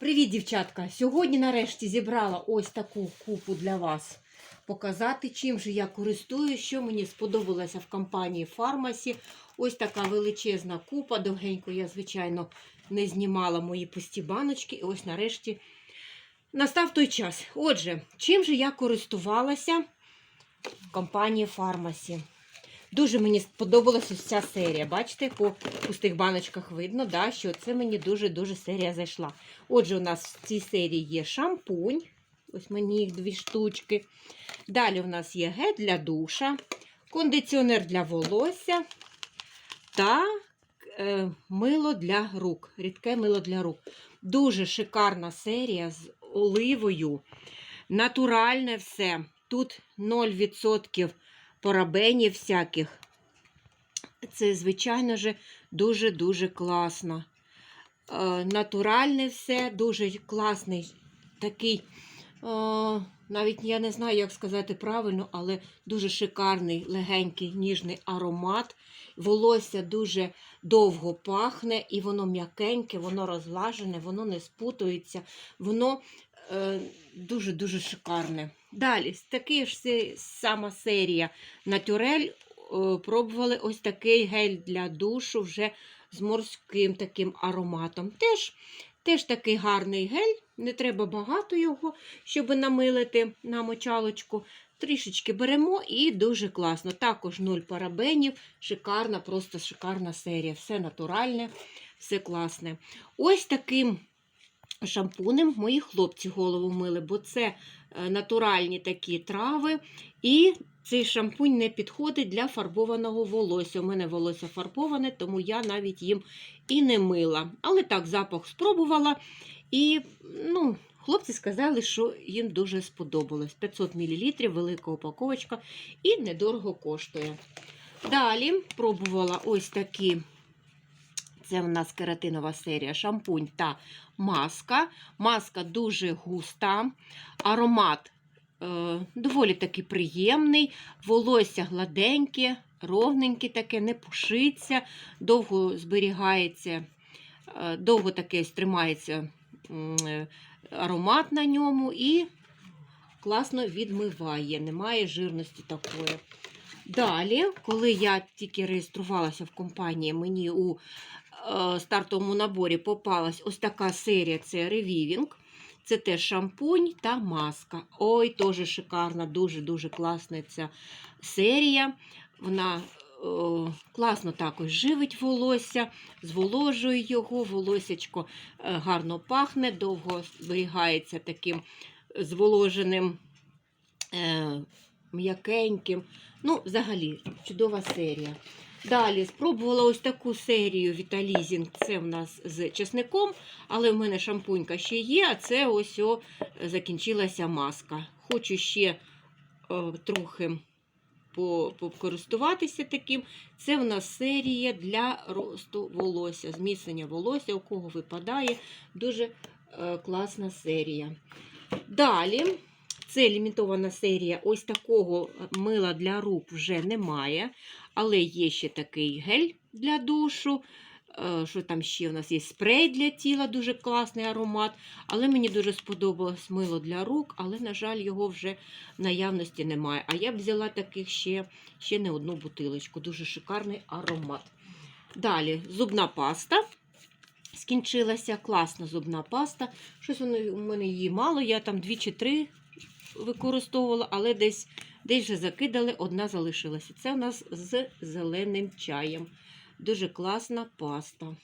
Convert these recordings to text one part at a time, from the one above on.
Привіт, дівчатка! Сьогодні нарешті зібрала ось таку купу для вас. Показати, чим же я користуюсь, що мені сподобалося в компанії Фармасі. Ось така величезна купа. Довгенько я, звичайно, не знімала мої пусті баночки. І ось нарешті настав той час. Отже, чим же я користувалася в компанії Фармасі? Дуже мені сподобалася ця серія. Бачите, по пустих баночках видно, да, що це мені дуже-дуже серія зайшла. Отже, у нас в цій серії є шампунь. Ось мені їх дві штучки. Далі у нас є гель для душа, кондиціонер для волосся та е, мило для рук. Рідке мило для рук. Дуже шикарна серія з оливою. Натуральне все. Тут 0% парабенів всяких. Це, звичайно ж, дуже-дуже класно. Е, натуральне все, дуже класний такий, е, навіть я не знаю, як сказати правильно, але дуже шикарний, легенький, ніжний аромат. Волосся дуже довго пахне, і воно м'якеньке, воно розлажене, воно не спутується, воно дуже-дуже шикарне. Далі, така ж сама серія Натюрель. е, Пробували ось такий гель для душу вже з морським таким ароматом. Теж, теж такий гарний гель, не треба багато його, щоб намилити на мочалочку. Трішечки беремо і дуже класно. Також нуль парабенів, шикарна, просто шикарна серія. Все натуральне, все класне. Ось таким шампунем мої хлопці голову мили, бо це е, натуральні такі трави. І цей шампунь не підходить для фарбованого волосся. У мене волосся фарбоване, тому я навіть їм і не мила. Але так, запах спробувала. І ну, хлопці сказали, що їм дуже сподобалось. 500 мл, велика упаковочка і недорого коштує. Далі пробувала ось такі. Це в нас кератинова серія шампунь та маска. Маска дуже густа, аромат е, доволі таки приємний, волосся гладеньке, ровненьке таке, не пушиться, довго зберігається, е, довго таке тримається е, аромат на ньому і класно відмиває, немає жирності такої. Далі, коли я тільки реєструвалася в компанії, мені у стартовому наборі попалась ось така серія це Reviving. Це теж шампунь та маска. Ой, теж шикарна, дуже-дуже класна ця серія. Вона е, класно також живить волосся, зволожує його, волосячко е, гарно пахне, довго зберігається таким зволоженим, е, м'якеньким. Ну, взагалі, чудова серія. Далі спробувала ось таку серію Віталізінг. Це в нас з чесником, але в мене шампунька ще є, а це ось о, закінчилася маска. Хочу ще о, трохи по- покористуватися таким. Це в нас серія для росту волосся, зміцнення волосся, у кого випадає. Дуже е, класна серія. Далі. Це лімітована серія. Ось такого мила для рук вже немає. Але є ще такий гель для душу. Е, Що там ще у нас є спрей для тіла, дуже класний аромат. Але мені дуже сподобалось мило для рук, але, на жаль, його вже в наявності немає. А я б взяла таких ще, ще не одну бутилочку. Дуже шикарний аромат. Далі зубна паста. Скінчилася класна зубна паста. Щось у мене її мало, я там дві чи три використовувала, але десь, десь вже закидали, одна залишилася. Це у нас з зеленим чаєм. Дуже класна паста.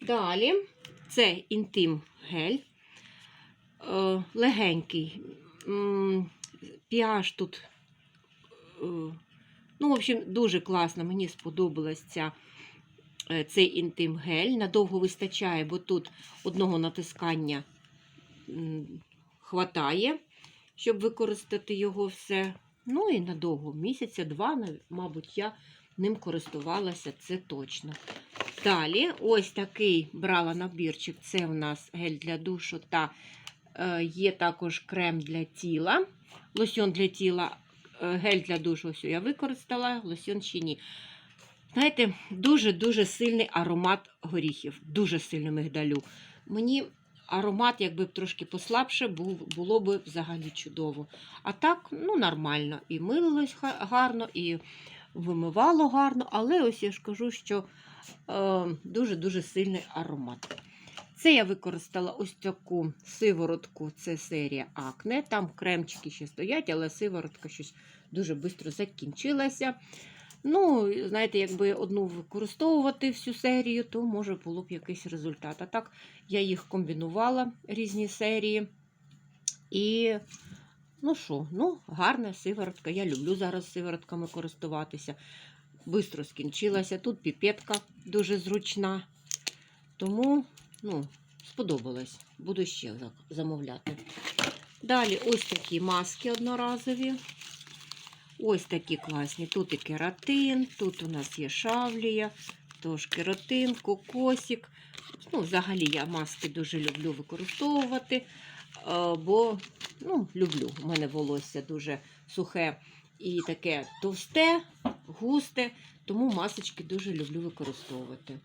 Далі це інтим гель. Е, легенький. PH тут. е, ну, в общем, дуже класно. Мені сподобалась ця, е, цей інтим гель. Надовго вистачає, бо тут одного натискання хватає щоб використати його все. Ну і надовго, місяця-два, мабуть, я ним користувалася, це точно. Далі, ось такий брала набірчик. Це у нас гель для душу та е, є також крем для тіла. Лосьон для тіла, е, гель для душу ось я використала, лосьон ще ні. Знаєте, дуже-дуже сильний аромат горіхів, дуже сильно мигдалю. Мені аромат, якби трошки послабше, було б взагалі чудово. А так, ну, нормально. І милилось гарно, і вимивало гарно, але ось я ж кажу, що е, дуже-дуже сильний аромат. Це я використала ось таку сиворотку, це серія Акне. Там кремчики ще стоять, але сиворотка щось дуже швидко закінчилася. Ну, знаєте, якби одну використовувати всю серію, то може було б якийсь результат. А так я їх комбінувала, різні серії. І, ну що, ну, гарна сиворотка. Я люблю зараз сиворотками користуватися. Бистро скінчилася. Тут піпетка дуже зручна. Тому, ну, сподобалось. Буду ще замовляти. Далі ось такі маски одноразові. Ось такі класні. Тут і кератин, тут у нас є шавлія, тож кератин, кокосик. Ну, взагалі я маски дуже люблю використовувати, е, бо ну, люблю. У мене волосся дуже сухе і таке товсте, густе, тому масочки дуже люблю використовувати.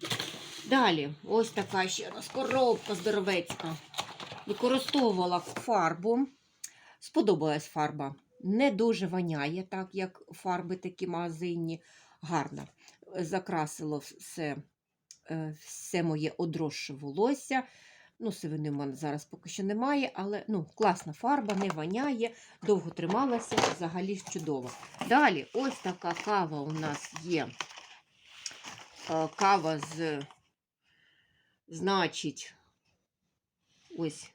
Далі, ось така ще нас коробка здоровецька. Використовувала фарбу. Сподобалась фарба. Не дуже воняє, так як фарби такі магазинні. Гарна. Закрасило все, е, все моє одросше волосся. Ну, сивини в мене зараз поки що немає, але ну, класна фарба, не воняє, довго трималася, взагалі чудово. Далі, ось така кава у нас є. Е, Кава з, значить, ось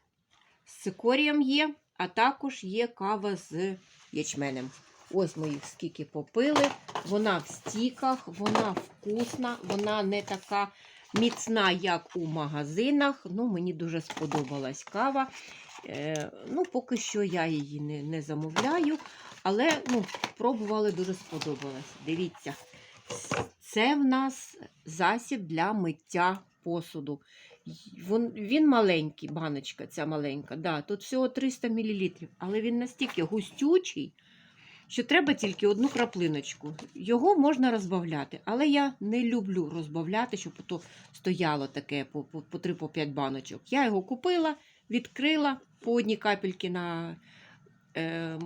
з цикорієм є, а також є кава з ячменем. Ось ми їх скільки попили. Вона в стіках, вона вкусна, вона не така міцна, як у магазинах. Ну, мені дуже сподобалась кава. Е, ну, поки що я її не, не замовляю, але ну, пробували, дуже сподобалось. Дивіться, це в нас засіб для миття посуду. Він, маленький, баночка ця маленька. Да, тут всього 300 мл, але він настільки густючий, що треба тільки одну краплиночку. Його можна розбавляти, але я не люблю розбавляти, щоб то стояло таке по, по, по 3-5 баночок. Я його купила, відкрила по одній капельки на, е,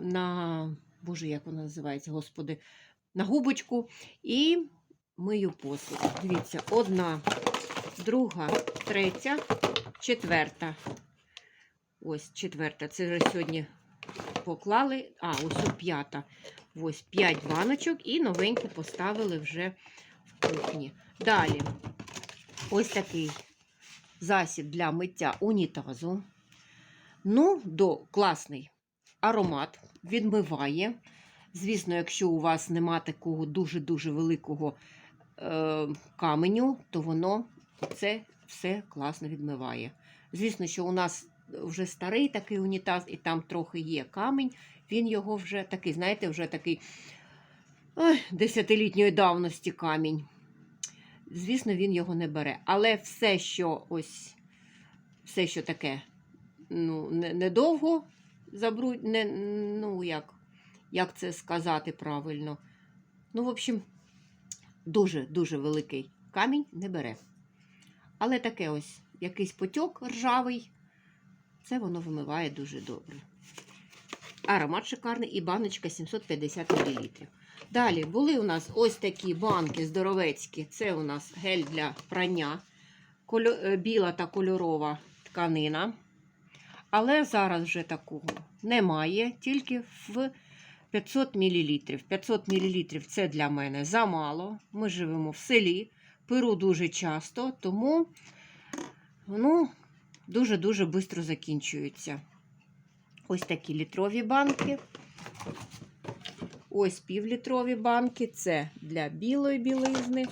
на Боже, як вона називається, господи, на губочку і мию посуд. Дивіться, одна друга, третя, четверта. Ось четверта. Це вже сьогодні поклали. А, ось п'ята. Ось п'ять баночок і новенькі поставили вже в кухні. Далі ось такий засіб для миття унітазу. Ну, до класний аромат відмиває. Звісно, якщо у вас нема такого дуже-дуже великого е, каменю, то воно це все класно відмиває. Звісно, що у нас вже старий такий унітаз, і там трохи є камінь. Він його вже такий, знаєте, вже такий ой, десятилітньої давності камінь. Звісно, він його не бере. Але все, що ось, все, що таке, ну, не- недовго забру... не, ну, як, як це сказати правильно. Ну, в общем, дуже-дуже великий камінь не бере. Але таке ось якийсь потьок ржавий, це воно вимиває дуже добре. Аромат шикарний і баночка 750 мл. Далі були у нас ось такі банки здоровецькі. Це у нас гель для прання, е, біла та кольорова тканина. Але зараз вже такого немає, тільки в 500 мл. 500 мл це для мене замало. Ми живемо в селі, перу дуже часто, тому ну, дуже-дуже швидко закінчується. Ось такі літрові банки. Ось півлітрові банки. Це для білої білизни,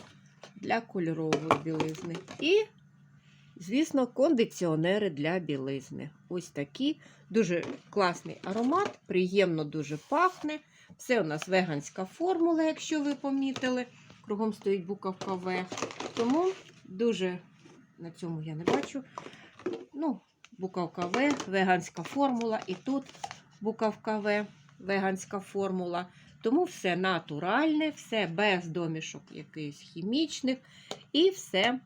для кольорової білизни. І, звісно, кондиціонери для білизни. Ось такі. Дуже класний аромат, приємно дуже пахне. Все у нас веганська формула, якщо ви помітили. Кругом стоїть буковка В. Тому дуже на цьому я не бачу. Ну, буковка В, веганська формула. І тут буковка В, веганська формула. Тому все натуральне, все без домішок якихось хімічних. І все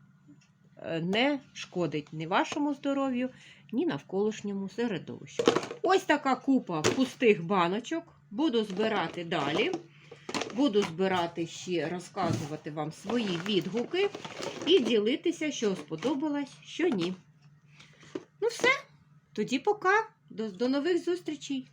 е, не шкодить ні вашому здоров'ю, ні навколишньому середовищу. Ось така купа пустих баночок. Буду збирати далі. Буду збирати ще, розказувати вам свої відгуки і ділитися, що сподобалось, що ні. Ну все, тоді пока. До, до нових зустрічей.